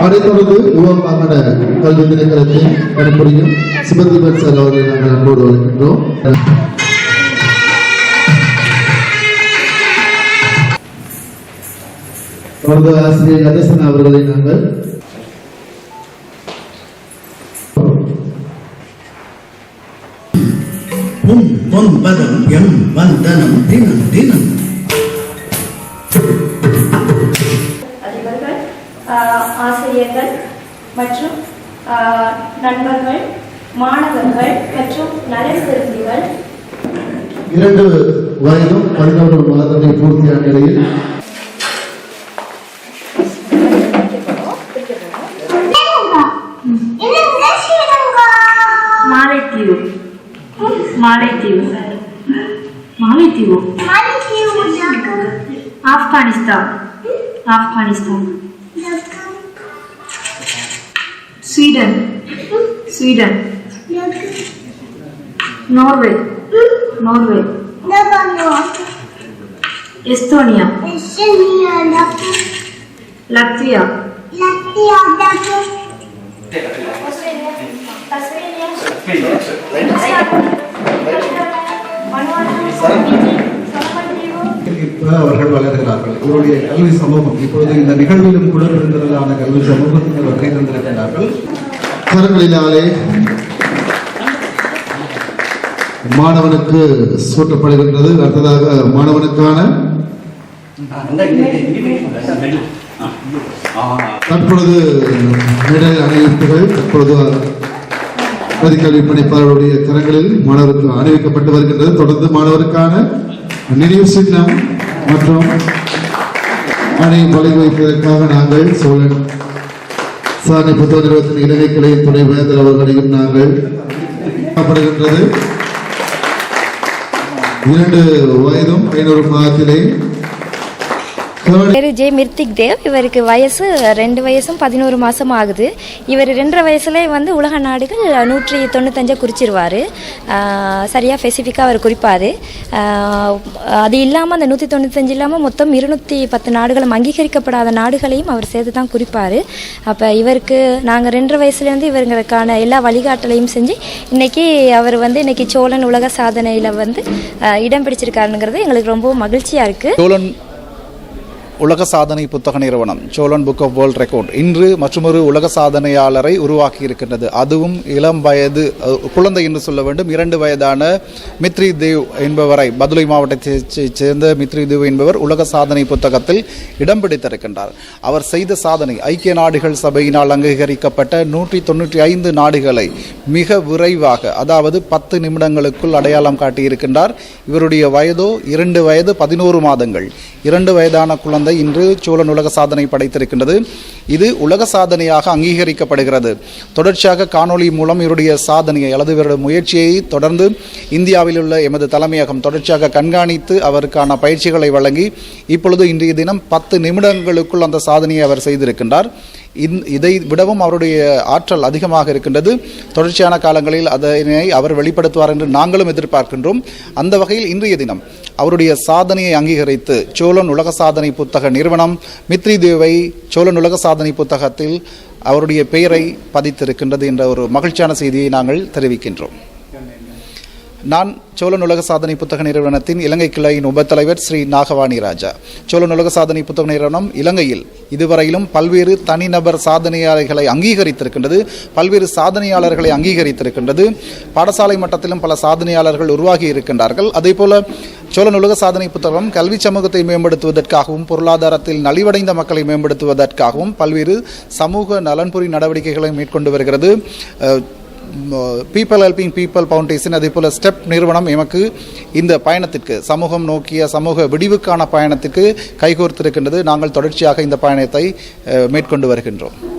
அதைத் தொடர்ந்து யுவ மாகாண கல்வி திணைக்களத்தில் பணிபுரியும் சிவந்திபன் சார் அவர்களை நாங்கள் அன்போடு வழங்குகின்றோம் தொடர்ந்து ஆசிரியர் நடேசன் அவர்களை நாங்கள் பொன் பொன் பதம் எம் வந்தனம் தினம் தினம். ஆசிரியர்கள் மற்றும் ஆஹ், நண்பர்கள் மாணவர்கள் மற்றும் நலன் விரும்பிகள் இரண்டு வயதும் பதினோரு மாதத்தை பூர்த்தியான நிலையில் மாலைத்தீவு. மாலைத்தீவு. மாலைத்தீவு. Afghanistan. Afghanistan. Sweden. Sweden. Norway. Norway. Estonia. Estonia. Latvia. Latvia. அவர்கள் வளர்கிறார்கள். இவருடைய கல்வி சமூகம் இப்பொழுது இந்த நிகழ்விலும் கூட பெருந்திரளான கல்வி சமூகத்தினர் வருகை தந்திருக்கிறார்கள். கரங்களினாலே மாணவனுக்கு சூட்டப்படுகின்றது. அடுத்ததாக மாணவனுக்கான தற்பொழுது நிழல் அணிவிப்புகள் தற்பொழுது கல்வி பணிப்பாளருடைய கரங்களில் மாணவருக்கு அணிவிக்கப்பட்டு வருகின்றது. தொடர்ந்து மாணவருக்கான நினைவு சின்னம் மற்றும் அணை வலை வைப்பதற்காக நாங்கள் சோழன் சாணி புத்தக நிறுவனத்தின் இலங்கை கிளை துணை வேந்தர் அவர்களையும் நாங்கள் காணப்படுகின்றது இரண்டு வயதும் ஐநூறு மாதத்திலே பேர் ஜே மிர்த்திக் தேவ். இவருக்கு வயசு ரெண்டு வயசும் பதினோரு மாதம் ஆகுது. இவர் ரெண்டரை வயசுல வந்து உலக நாடுகள் நூற்றி தொண்ணூத்தஞ்சை குறிச்சிருவார். சரியாக ஸ்பெசிஃபிக்காக அவர் குறிப்பார். அது இல்லாமல் அந்த நூற்றி தொண்ணூத்தஞ்சு இல்லாமல் மொத்தம் இருநூற்றி பத்து நாடுகளும் அங்கீகரிக்கப்படாத நாடுகளையும் அவர் சேர்த்து தான் குறிப்பார். அப்போ இவருக்கு நாங்கள் ரெண்டரை வயசுலேருந்து இவங்களுக்கான எல்லா வழிகாட்டலையும் செஞ்சு இன்னைக்கு அவர் வந்து இன்னைக்கு சோழன் உலக சாதனையில் வந்து இடம் பிடிச்சிருக்காருங்கிறது எங்களுக்கு ரொம்ப மகிழ்ச்சியாக இருக்குது சோழன் உலக சாதனை புத்தக நிறுவனம் Cholan book of world record இன்று மற்றொரு உலக சாதனையாளரை உருவாக்கி இருக்கின்றது அதுவும் இளம் வயது குழந்தை என்று சொல்ல வேண்டும். இரண்டு வயதான மித்ரி தேவ் என்பவரை பதுளை மாவட்டத்தைச் சேர்ந்த மித்ரி தேவ் என்பவர் உலக சாதனை புத்தகத்தில் இடம் பிடித்திருக்கின்றார். அவர் செய்த சாதனை ஐக்கிய நாடுகள் சபையினால் அங்கீகரிக்கப்பட்ட நூற்றி தொண்ணூற்றி ஐந்து நாடுகளை மிக விரைவாக அதாவது பத்து நிமிடங்களுக்குள் அடையாளம் காட்டியிருக்கின்றார். இவருடைய வயதோ இரண்டு வயது பதினோரு மாதங்கள். இரண்டு வயதான குழந்தை இன்று சோழன் உலக சாதனை படைத்திருக்கின்றது. இது உலக சாதனையாக அங்கீகரிக்கப்படுகிறது. தொடர்ச்சியாக காணொளி மூலம் இவருடைய சாதனையை அல்லது இவருடைய முயற்சியை தொடர்ந்து இந்தியாவில் உள்ள எமது தலைமையகம் தொடர்ச்சியாக கண்காணித்து அவருக்கான பயிற்சிகளை வழங்கி இப்பொழுது இன்றைய தினம் பத்து நிமிடங்களுக்குள் அந்த சாதனையை அவர் செய்திருக்கின்றார். இதை விடவும் அவருடைய ஆற்றல் அதிகமாக இருக்கின்றது. தொடர்ச்சியான காலங்களில் அதனை அவர் வெளிப்படுத்துவார் என்று நாங்களும் எதிர்பார்க்கின்றோம். அந்த வகையில் இன்றைய தினம் அவருடைய சாதனையை அங்கீகரித்து சோழன் உலக சாதனை புத்தக நிறுவனம் மித்ரி தேவை சோழன் உலக சாதனை புத்தகத்தில் அவருடைய பெயரை பதித்திருக்கின்றது என்ற ஒரு மகிழ்ச்சியான செய்தியை நாங்கள் தெரிவிக்கின்றோம். நான் சோழன் உலக சாதனை புத்தக நிறுவனத்தின் இலங்கை கிளையின் உபத்தலைவர் ஸ்ரீ நாகவாணி ராஜா. சோழன் உலக சாதனை புத்தக நிறுவனம் இலங்கையில் இதுவரையிலும் பல்வேறு தனிநபர் சாதனையாளர்களை அங்கீகரித்திருக்கின்றது. பல்வேறு சாதனையாளர்களை அங்கீகரித்திருக்கின்றது. பாடசாலை மட்டத்திலும் பல சாதனையாளர்கள் உருவாகி இருக்கின்றார்கள். அதேபோல சோழன் உலக சாதனை புத்தகம் கல்வி சமூகத்தை மேம்படுத்துவதற்காகவும் பொருளாதாரத்தில் நலிவடைந்த மக்களை மேம்படுத்துவதற்காகவும் பல்வேறு சமூக நலன்புரி நடவடிக்கைகளை மேற்கொண்டு வருகிறது. பீப்பிள் ஹெல்பிங் பீப்பிள் ஃபவுண்டேஷன் அதே போல் ஸ்டெப் நிறுவனம் எமக்கு இந்த பயணத்திற்கு சமூகம் நோக்கிய சமூக விடிவுக்கான பயணத்துக்கு கைகோர்த்திருக்கின்றது. நாங்கள் தொடர்ச்சியாக இந்த பயணத்தை மேற்கொண்டு வருகின்றோம்.